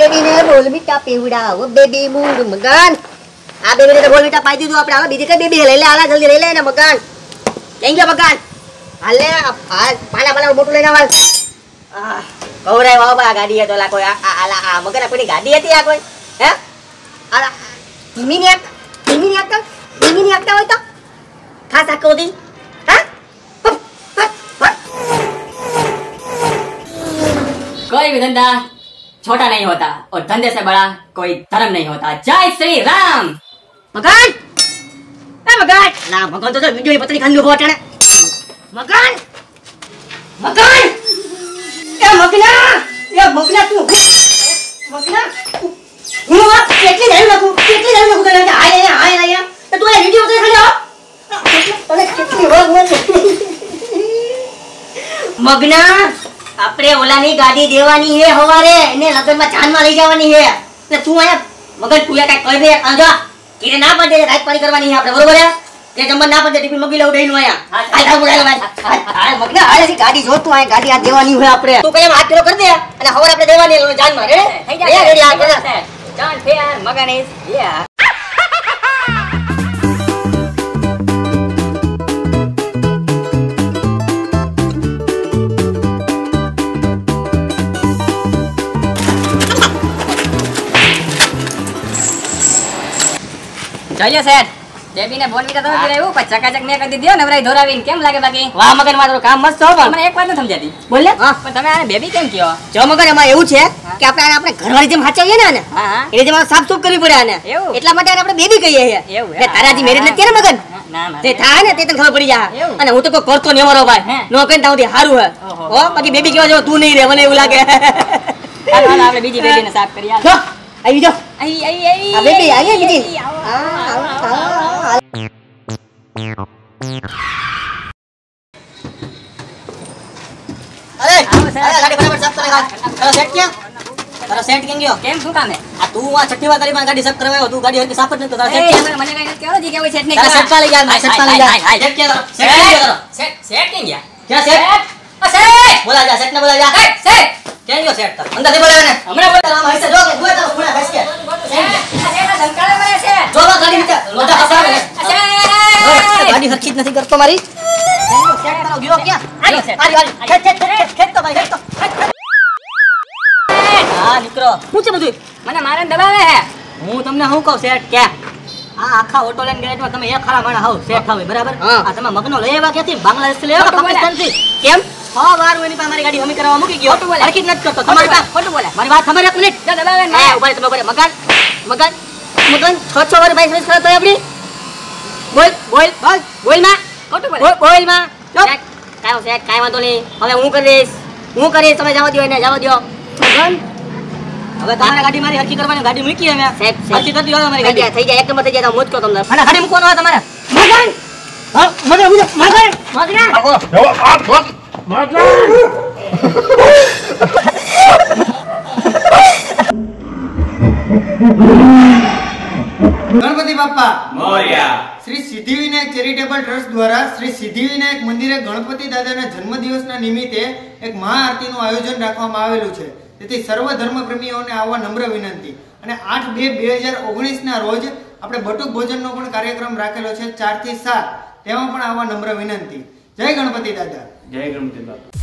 બેબીને બોલ બીટા પીવડાવો. બેબી મૂડ મગન. આ બેબીને બોલ બીટા પાઈ દીધું આપણે. હવે બીજી કઈ બેબી લઈ લે આલા જલ્દી લઈ લે ને મગન. લઈ ગયો મગન. હાલે પાલા પાલા મોટું લઈને આવ. કવરાય વાવ આ ગાડી હતો, લા, કોઈ આલા આ મગન આપણી ગાડી હતી, આ, કોઈ? હે? આલા ધીમી ની આક ધીમી ની આક હોય તો. ખાસ આકો દી કોઈ વિધંડા छोटा नहीं होता और धंधे से बड़ा कोई धर्म नहीं होता जय श्री राम મકાન એ મકાન ના મકાન તો વિડિયો ની પતરી ખાંડો બોટાણે મકાન મકાન એ મગના એ મગના તું મગના હું આ કેટલી હેલ નાખું કેટલી હેલ નાખું તને હાય હાય હાય હાય તો તું આ વિડિયો પતરી ખાંડો તને કેટલી વાર મને મગના આપણે ઓલાની ગાડી દેવાની હે હવારે. એને લગનમાં જાનમાં લઈ જવાની હે. ને તું આયા મગન તું કઈ કહી દે આ જા. કીરે ના પડે રાત પાણી કરવાની હે આપણે. બરોબર હે? તે જમવા ના પડે ટિફિન મગી લઉં દઈનું આયા હાલ હાલ બોલાય હાલ મગના હાલ ગાડી જો તું આયા ગાડી આ દેવાની હોય આપણે. તું કઈ હાથ પેલો કરી દે. અને હવારે આપણે દેવાની હે જાનમાં રે થઈ રે રેડી આ જાય. કરે Don't fear, જોઈએ સેટ બેબીને બોલવી તો તમે પીરાયું પણ ચકાચક મેં કરી દીધો નવરાઈ ધોરાવીને. કેમ લાગે બાકી? વાહ મગન મારું કામ મસ્ત હો પણ. મને એક વાત ન સમજાતી. બોલ? ને પણ તમે આને બેબી કેમ કયો? જો મગન એમાં એવું છે કે આપણે આને આપણે ઘરવાળી જેમ સાચવીએ ને આને એટલે જેમાં સાફ સુફ કરવી પડે આને. એવું? એટલા માટે આપણે બેબી કહીએ છીએ. એવું, ને તારા મેરેજ નથી મગન? ના ના. તે થાય ને તે તને ખબર પડી જાય. અને હું તો કોઈ કરતો નહીં અમારો ભાઈ. નો કઈ તાવથી સારું હે. હો બાકી બેબી કેવા જેવો તું નહીં રે મને એવું લાગે. આપણે બીજી બેબીને સાફ. જો આવી જો આવી આવો, આવો, આ, આવો, તારો સેટ કેમ ગયો કેમ શું ગાડી સાફ કરવા તું ગાડી હરખી સાફ નથી દુએ તારો ખૂણા બેસ કે સેટ, આ સેટ આ ધમકાવે મને છે. જો બા ગાડી નીચે લોટા ફસાવે ને આ સેટ! ગાડી હરખી જ નથી કરતો મારી સેટ તારો ગયો ક્યાં આયો સેટ. આરી આરી ખેંચ ખેંચ ખેંચ ખેંચ તો ભાઈ ખેંચ તો ખેંચ, ખેંચ. હા છે બધું મને મારે દબાવે હે. હું તમને શું કહું સેટ કે આ આખા ઓટો લેન ગેરેજમાં તમે એક ખરા માણા હાવ સેટ થાવ બરાબર? હા. આ તમે મગનો લઈ આવ્યા ક્યાંથી? બાંગ્લાદેશ લઈ આવ્યા. કેમ? છ વાર હું એની પાસે મારી ગાડી હમી કરવા મૂકી ગયો. ખોટું બોલે. નથી કરતો. ખોટું તમારી બોલે, પાસે ખોટું બોલે. મારી વાત સાંભળ એક મિનિટ. દબાવે ને ઊભા તમે ઊભા રહી. મકાન મકાન મકાન છ છ વાર બાઈસ કરાતો બોલ બોલ બોલ બોલમાં ખોટું બોલે. બોલમાં ચૂપ. સેટ વાંધો નહીં. હવે હું કરીશ. હું કરીશ તમે જવા દો એને જવા દો હવે તમારે ગાડી મારી હરખી કરવાની ગાડી મૂકી અમે. સેટ. હરખી કરી દો મારી ગાડી. થઈ જાય એક નંબર થઈ જાય તો હું જ કહું તમને. અને ગાડી મૂકવાનો હોય તમારે. મકાન હા મને મને મકાન મકાન ગણપતિ બાપા. મોર્યા. સિદ્ધિવિનાયક ચેરિટેબલ ટ્રસ્ટ દ્વારા શ્રી સિદ્ધિવિનાયક મંદિરે ગણપતિ દાદાના જન્મદિવસના નિમિત્તે એક મહાઆરતીનું આયોજન રાખવામાં આવેલું છે. તેથી સર્વ ધર્મ પ્રેમીઓને આવવા નમ્ર વિનંતી. અને આઠ બે બે હજાર ઓગણીસના રોજ આપણે બટુક ભોજનનો પણ કાર્યક્રમ રાખેલો છે ચારથી સાત. તેમાં પણ આવવા નમ્ર વિનંતી. જય ગણપતિ દાદા. જય ગણપતિ બાપા